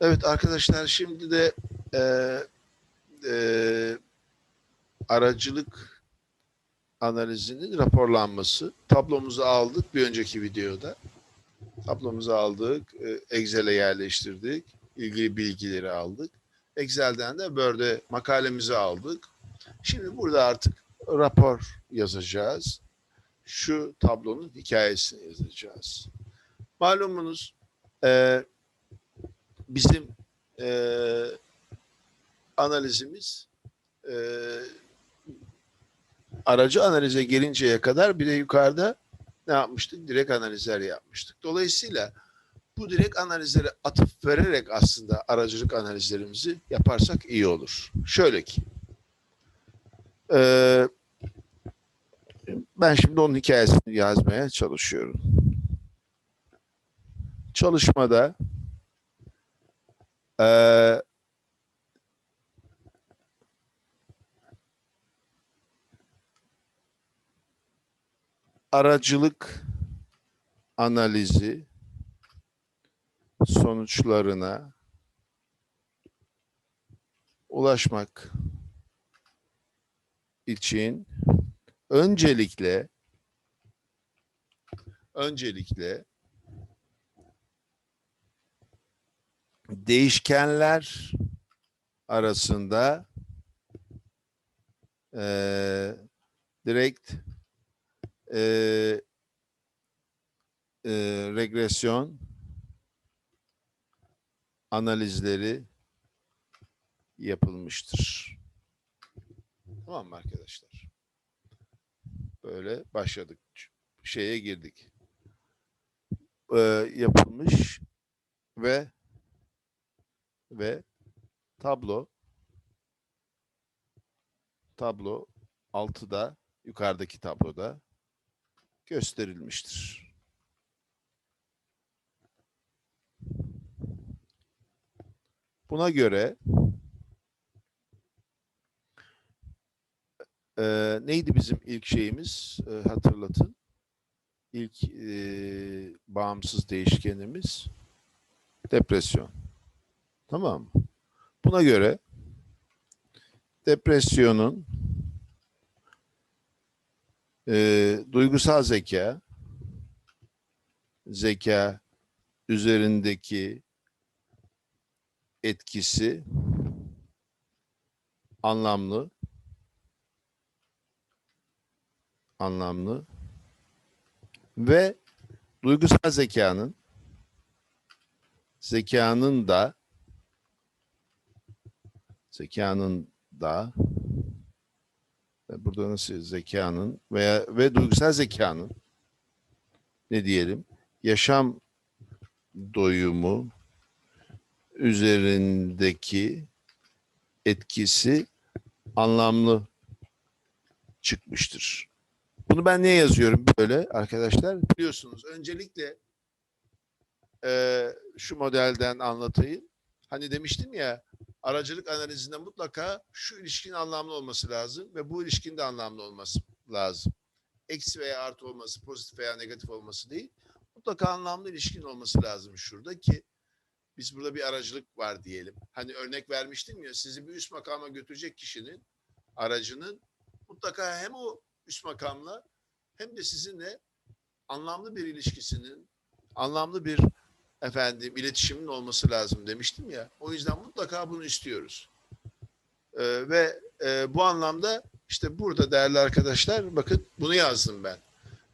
Evet arkadaşlar şimdi de e, e, aracılık analizinin raporlanması. Tablomuzu aldık bir önceki videoda. Tablomuzu aldık, e, Excel'e yerleştirdik, ilgili bilgileri aldık. Excel'den de Word'e makalemizi aldık. Şimdi burada artık rapor yazacağız. Şu tablonun hikayesini yazacağız. Malumunuz e, bizim e, analizimiz e, aracı analize gelinceye kadar bir de yukarıda ne yapmıştık? Direkt analizler yapmıştık. Dolayısıyla bu direkt analizleri atıp vererek aslında aracılık analizlerimizi yaparsak iyi olur. Şöyle ki e, ben şimdi onun hikayesini yazmaya çalışıyorum. Çalışmada ee, aracılık analizi sonuçlarına ulaşmak için öncelikle öncelikle değişkenler arasında e, direkt e, e, regresyon analizleri yapılmıştır. Tamam mı arkadaşlar? Böyle başladık. Şeye girdik. E, yapılmış ve ve tablo tablo 6'da yukarıdaki tabloda gösterilmiştir. Buna göre e, neydi bizim ilk şeyimiz e, hatırlatın. İlk e, bağımsız değişkenimiz depresyon. Tamam mı? Buna göre depresyonun e, duygusal zeka zeka üzerindeki etkisi anlamlı anlamlı ve duygusal zekanın zekanın da zekanın da ve burada nasıl zekanın veya ve duygusal zekanın ne diyelim yaşam doyumu üzerindeki etkisi anlamlı çıkmıştır. Bunu ben niye yazıyorum böyle arkadaşlar? Biliyorsunuz öncelikle e, şu modelden anlatayım. Hani demiştim ya aracılık analizinde mutlaka şu ilişkinin anlamlı olması lazım ve bu ilişkinin de anlamlı olması lazım. Eksi veya artı olması, pozitif veya negatif olması değil. Mutlaka anlamlı ilişkin olması lazım şurada ki biz burada bir aracılık var diyelim. Hani örnek vermiştim ya sizi bir üst makama götürecek kişinin aracının mutlaka hem o üst makamla hem de sizinle anlamlı bir ilişkisinin, anlamlı bir efendim iletişimin olması lazım demiştim ya. O yüzden mutlaka bunu istiyoruz. Ee, ve e, bu anlamda işte burada değerli arkadaşlar bakın bunu yazdım ben.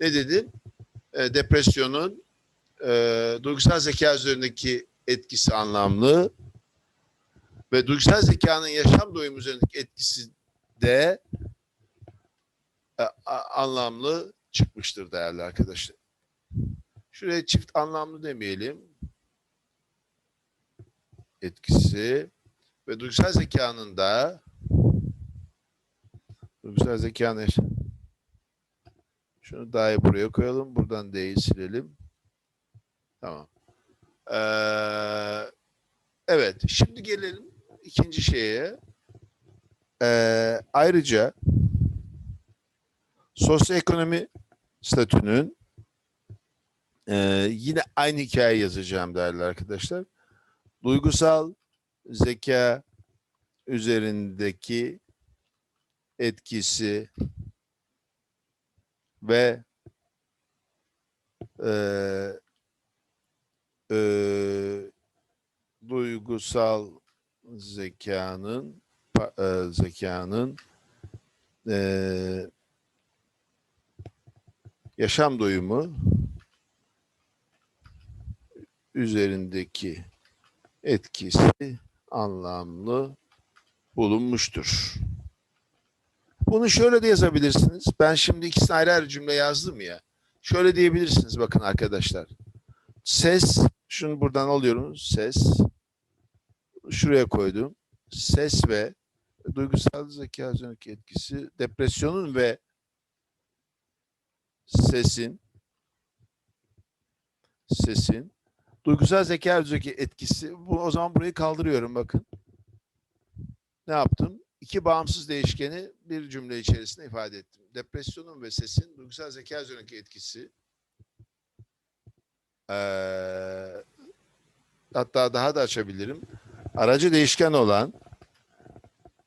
Ne dedim? E, depresyonun e, duygusal zeka üzerindeki etkisi anlamlı ve duygusal zekanın yaşam doyumu üzerindeki etkisi de e, a- anlamlı çıkmıştır değerli arkadaşlar. Şuraya çift anlamlı demeyelim. Etkisi ve duygusal zekanın da duygusal zekanın şunu dahi buraya koyalım. Buradan D'yi silelim. Tamam. Ee, evet. Şimdi gelelim ikinci şeye. Ee, ayrıca sosyoekonomi statünün e, yine aynı hikaye yazacağım değerli arkadaşlar. duygusal zeka üzerindeki etkisi ve eee eee, duygusal zekanın eee, zekanın eee, yaşam doyumu üzerindeki etkisi anlamlı bulunmuştur. Bunu şöyle de yazabilirsiniz. Ben şimdi ikisini ayrı ayrı cümle yazdım ya. Şöyle diyebilirsiniz bakın arkadaşlar. Ses, şunu buradan alıyorum. Ses. Şuraya koydum. Ses ve duygusal zeka üzerindeki etkisi depresyonun ve sesin sesin duygusal zeka üzerindeki etkisi bu o zaman burayı kaldırıyorum bakın. Ne yaptım? İki bağımsız değişkeni bir cümle içerisinde ifade ettim. Depresyonun ve sesin duygusal zeka üzerindeki etkisi eee, hatta daha da açabilirim. Aracı değişken olan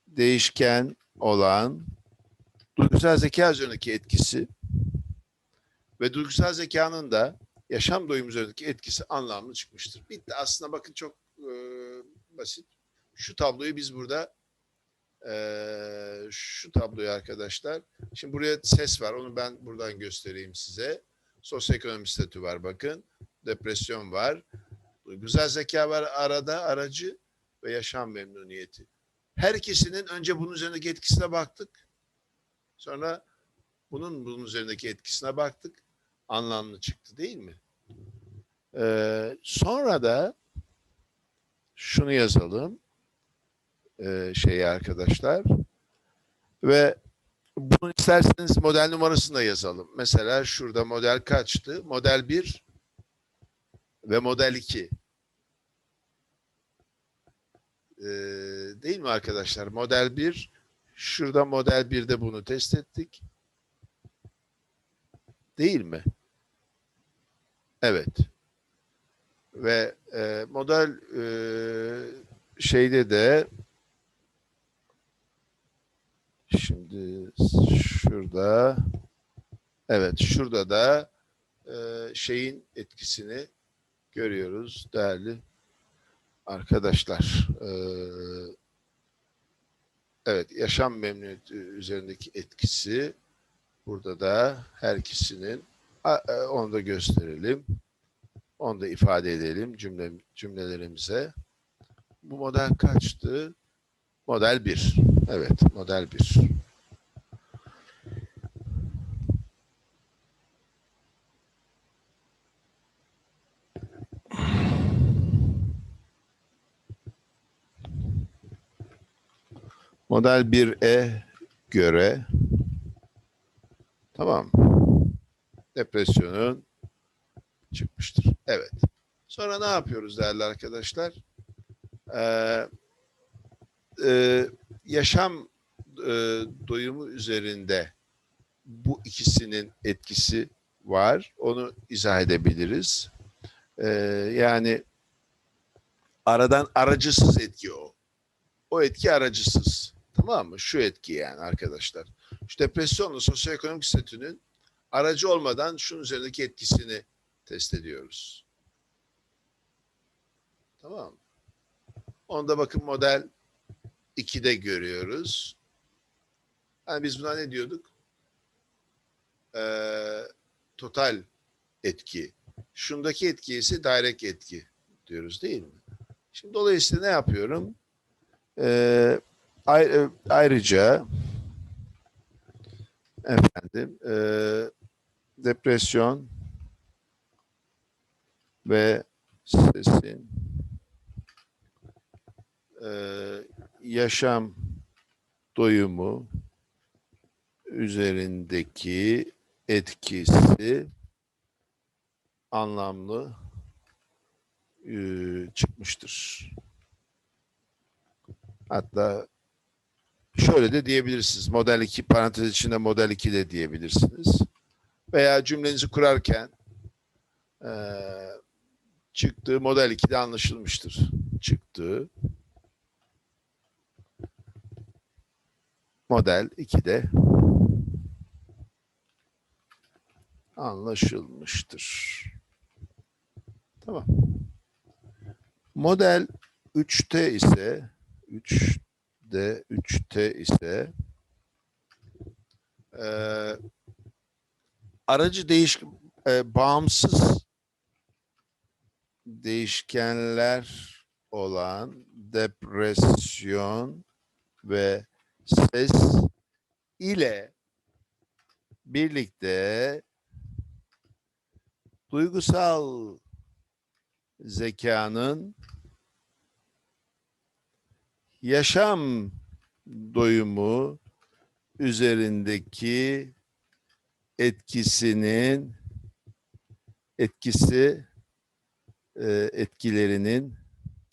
değişken olan duygusal zeka üzerindeki etkisi ve duygusal zekanın da yaşam doyumu üzerindeki etkisi anlamlı çıkmıştır. Bitti. Aslında bakın çok e, basit. Şu tabloyu biz burada e, şu tabloyu arkadaşlar. Şimdi buraya ses var. Onu ben buradan göstereyim size. Sosyoekonomik statü var bakın. Depresyon var. Duygusal zeka var arada aracı ve yaşam memnuniyeti. Her ikisinin önce bunun üzerindeki etkisine baktık. Sonra bunun bunun üzerindeki etkisine baktık. Anlamlı çıktı değil mi? Ee, sonra da şunu yazalım. Ee, şeyi arkadaşlar. Ve bunu isterseniz model numarasını da yazalım. Mesela şurada model kaçtı? Model 1 ve model 2. Ee, değil mi arkadaşlar? Model 1 şurada model 1'de bunu test ettik. Değil mi? Evet. Ve e, model e, şeyde de şimdi şurada evet şurada da e, şeyin etkisini görüyoruz değerli arkadaşlar. E, evet yaşam memnuniyeti üzerindeki etkisi burada da her ikisinin onu da gösterelim. Onu da ifade edelim cümle, cümlelerimize. Bu model kaçtı? Model 1. Evet, model 1. Model 1'e göre tamam depresyonun çıkmıştır. Evet. Sonra ne yapıyoruz değerli arkadaşlar? Ee, e, yaşam e, doyumu üzerinde bu ikisinin etkisi var. Onu izah edebiliriz. Ee, yani aradan aracısız etki o. O etki aracısız. Tamam mı? Şu etki yani arkadaşlar. Şu depresyonla sosyoekonomik statünün aracı olmadan şunun üzerindeki etkisini test ediyoruz. Tamam? Onda bakın model 2'de görüyoruz. Yani biz buna ne diyorduk? Ee, total etki. Şundaki etki ise direct etki diyoruz değil mi? Şimdi dolayısıyla ne yapıyorum? Ee, ay- ayrıca efendim e, depresyon ve sesin e, yaşam doyumu üzerindeki etkisi anlamlı e, çıkmıştır. Hatta şöyle de diyebilirsiniz. Model 2 parantez içinde model 2 de diyebilirsiniz. Veya cümlenizi kurarken e, çıktığı model 2'de anlaşılmıştır. çıktı. Model 2'de anlaşılmıştır. Tamam. Model 3'te ise 3'de 3'te ise eee, aracı değiş e, bağımsız değişkenler olan depresyon ve ses ile birlikte duygusal zekanın yaşam doyumu üzerindeki etkisinin etkisi e, etkilerinin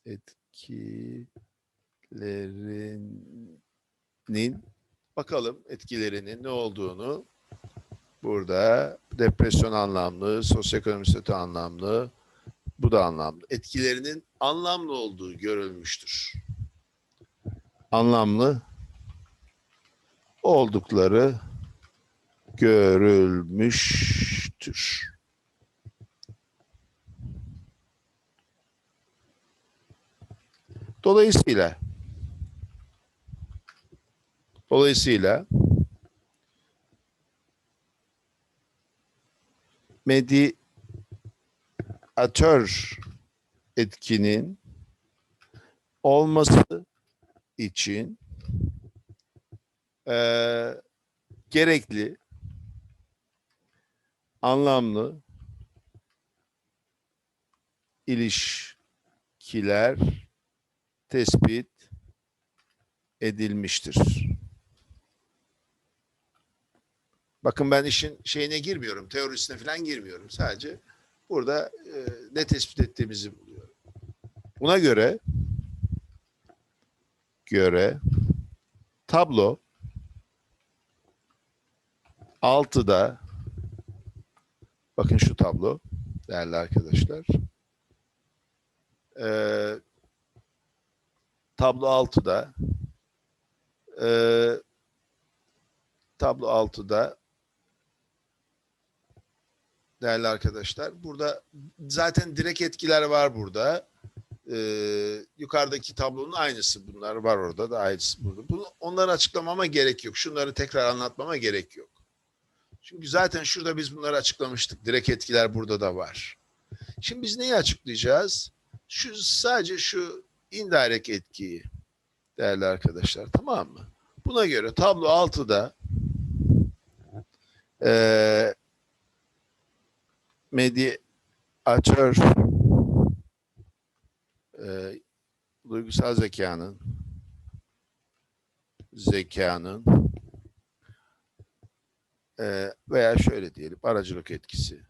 etkilerinin bakalım etkilerinin ne olduğunu burada depresyon anlamlı, sosyoekonomik statü anlamlı, bu da anlamlı. Etkilerinin anlamlı olduğu görülmüştür. Anlamlı oldukları görülmüştür. Dolayısıyla dolayısıyla mediatör etkinin olması için eee, gerekli, anlamlı ilişkiler tespit edilmiştir. Bakın ben işin şeyine girmiyorum, teorisine falan girmiyorum. Sadece burada e, ne tespit ettiğimizi buluyorum. Buna göre göre tablo 6'da bakın şu tablo değerli arkadaşlar. Ee, tablo 6'da ee, tablo 6'da değerli arkadaşlar burada zaten direkt etkiler var burada. Ee, yukarıdaki tablonun aynısı bunlar var orada da aynısı burada. Bunu, onları açıklamama gerek yok. Şunları tekrar anlatmama gerek yok. Çünkü zaten şurada biz bunları açıklamıştık. Direkt etkiler burada da var. Şimdi biz neyi açıklayacağız? Şu sadece şu indirect etkiyi değerli arkadaşlar tamam mı? Buna göre tablo 6'da eee mediatör eee duygusal zekanın zekanın eee, veya şöyle diyelim aracılık etkisi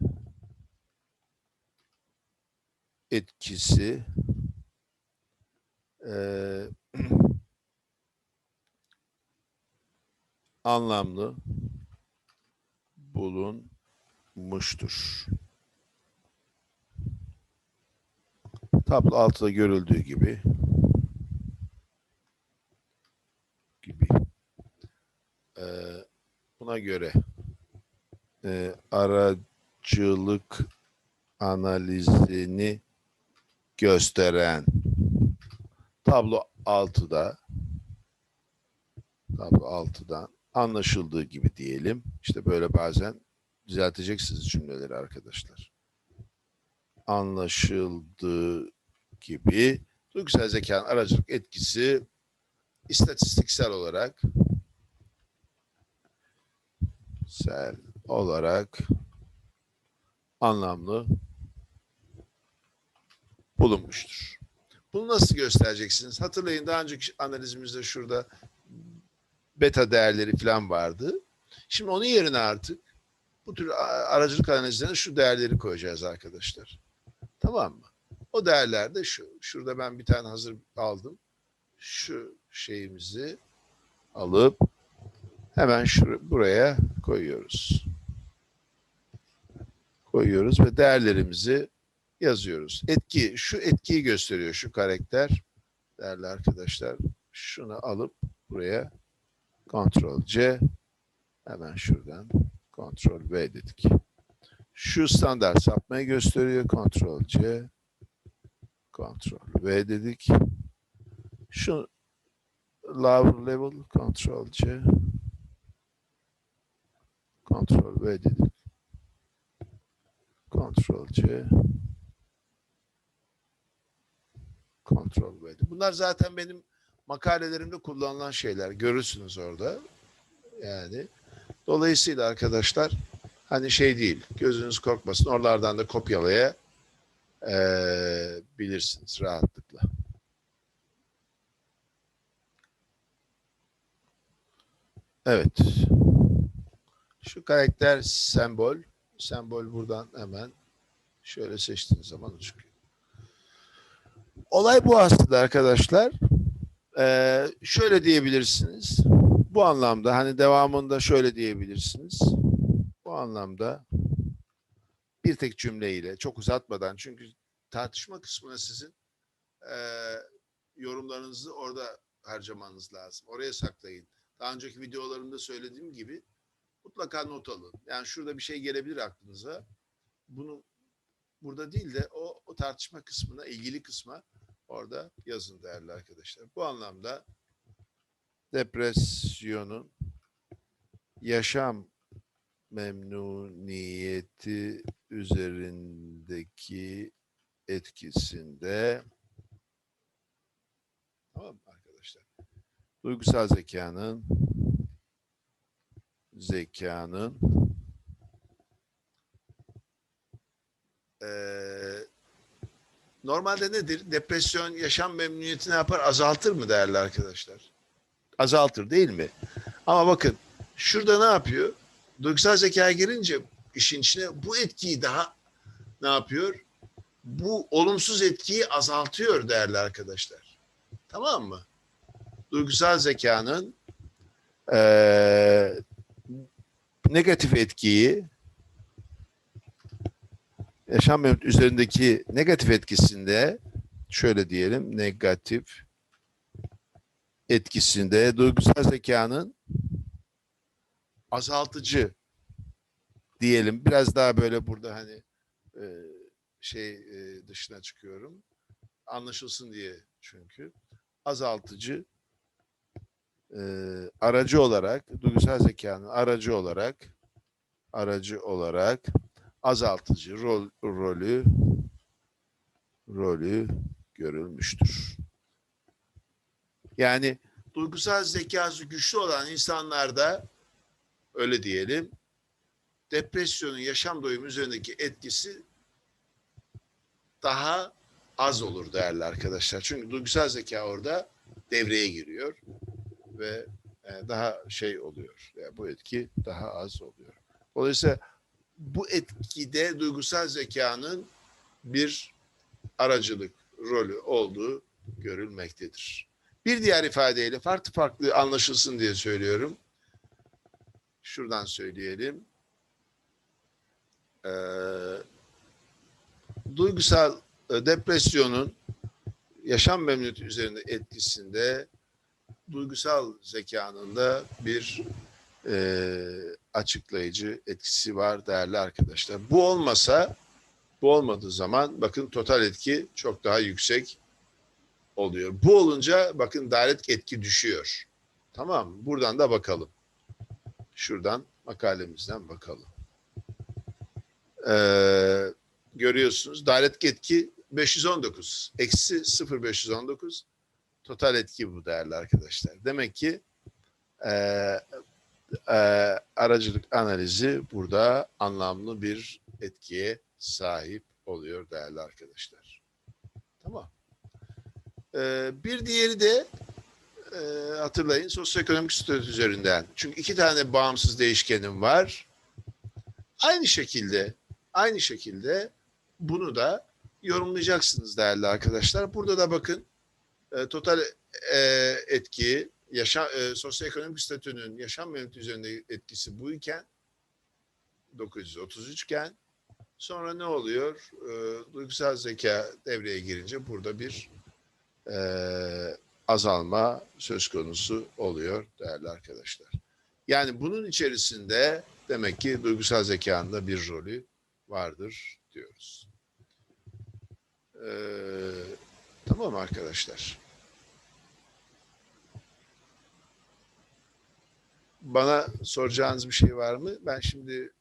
etkisi eee, anlamlı bulunmuştur. Tablo altıda görüldüğü gibi gibi eee, buna göre eee, aracılık analizini gösteren tablo 6'da tablo 6'dan anlaşıldığı gibi diyelim. İşte böyle bazen düzelteceksiniz cümleleri arkadaşlar. Anlaşıldığı gibi duygusal zekanın aracılık etkisi istatistiksel olarak sel olarak anlamlı bulunmuştur. Bunu nasıl göstereceksiniz? Hatırlayın daha önceki analizimizde şurada beta değerleri falan vardı. Şimdi onun yerine artık bu tür aracılık analizlerine şu değerleri koyacağız arkadaşlar. Tamam mı? O değerler de şu. Şurada ben bir tane hazır aldım. Şu şeyimizi alıp hemen şur buraya koyuyoruz. Koyuyoruz ve değerlerimizi yazıyoruz. Etki, şu etkiyi gösteriyor şu karakter. Değerli arkadaşlar, şunu alıp buraya Ctrl C hemen şuradan Ctrl V dedik. Şu standart sapmayı gösteriyor. Ctrl C Ctrl V dedik. Şu lower level Ctrl C Ctrl V dedik. Ctrl C Ctrl V. Bunlar zaten benim makalelerimde kullanılan şeyler. Görürsünüz orada. Yani dolayısıyla arkadaşlar hani şey değil. Gözünüz korkmasın. Oralardan da kopyalaya eee, bilirsiniz rahatlıkla. Evet. Şu karakter sembol. Sembol buradan hemen şöyle seçtiğiniz zaman çıkıyor. Olay bu aslında arkadaşlar. Ee, şöyle diyebilirsiniz. Bu anlamda hani devamında şöyle diyebilirsiniz. Bu anlamda bir tek cümleyle çok uzatmadan çünkü tartışma kısmına sizin eee, yorumlarınızı orada harcamanız lazım. Oraya saklayın. Daha önceki videolarımda söylediğim gibi mutlaka not alın. Yani şurada bir şey gelebilir aklınıza. Bunu burada değil de o, o tartışma kısmına, ilgili kısma orada yazın değerli arkadaşlar. Bu anlamda depresyonun yaşam memnuniyeti üzerindeki etkisinde tamam arkadaşlar? Duygusal zekanın zekanın eee, normalde nedir? Depresyon yaşam memnuniyeti ne yapar? Azaltır mı değerli arkadaşlar? Azaltır değil mi? Ama bakın şurada ne yapıyor? Duygusal zekaya girince işin içine bu etkiyi daha ne yapıyor? Bu olumsuz etkiyi azaltıyor değerli arkadaşlar. Tamam mı? Duygusal zekanın eee, negatif etkiyi yaşam üzerindeki negatif etkisinde şöyle diyelim negatif etkisinde duygusal zekanın azaltıcı diyelim. Biraz daha böyle burada hani e, şey e, dışına çıkıyorum. Anlaşılsın diye çünkü. Azaltıcı e, aracı olarak duygusal zekanın aracı olarak aracı olarak azaltıcı rol, rolü rolü görülmüştür. Yani duygusal zekası güçlü olan insanlarda öyle diyelim depresyonun yaşam doyumu üzerindeki etkisi daha az olur değerli arkadaşlar. Çünkü duygusal zeka orada devreye giriyor ve e, daha şey oluyor. Yani bu etki daha az oluyor. Dolayısıyla bu etkide duygusal zekanın bir aracılık rolü olduğu görülmektedir. Bir diğer ifadeyle farklı farklı anlaşılsın diye söylüyorum. Şuradan söyleyelim. Ee, duygusal e, depresyonun yaşam memnuniyeti üzerinde etkisinde duygusal zekanın da bir e, açıklayıcı etkisi var değerli arkadaşlar. Bu olmasa, bu olmadığı zaman bakın total etki çok daha yüksek oluyor. Bu olunca bakın direct etki düşüyor. Tamam? Buradan da bakalım. Şuradan makalemizden bakalım. Ee, görüyorsunuz direct etki 519. Eksi 0,519. Total etki bu değerli arkadaşlar. Demek ki e, e, aracılık analizi burada anlamlı bir etkiye sahip oluyor değerli arkadaşlar. Tamam. Ee, bir diğeri de e, hatırlayın sosyoekonomik statü üzerinden. Çünkü iki tane bağımsız değişkenim var. Aynı şekilde aynı şekilde bunu da yorumlayacaksınız değerli arkadaşlar. Burada da bakın e, total e, etki yaşam e, sosyoekonomik statünün yaşam memnuniyeti üzerinde etkisi bu iken 933 iken Sonra ne oluyor? Ee, duygusal zeka devreye girince burada bir azalma söz konusu oluyor değerli arkadaşlar. Yani bunun içerisinde demek ki duygusal zekanın da bir rolü vardır diyoruz. Ee, tamam arkadaşlar. Bana soracağınız bir şey var mı? Ben şimdi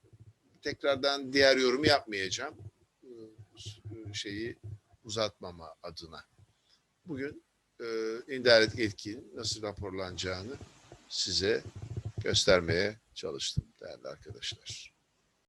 tekrardan diğer yorumu yapmayacağım. Ee, Şeyi uzatmama adına. Bugün e, indirekt etkin nasıl raporlanacağını size göstermeye çalıştım değerli arkadaşlar.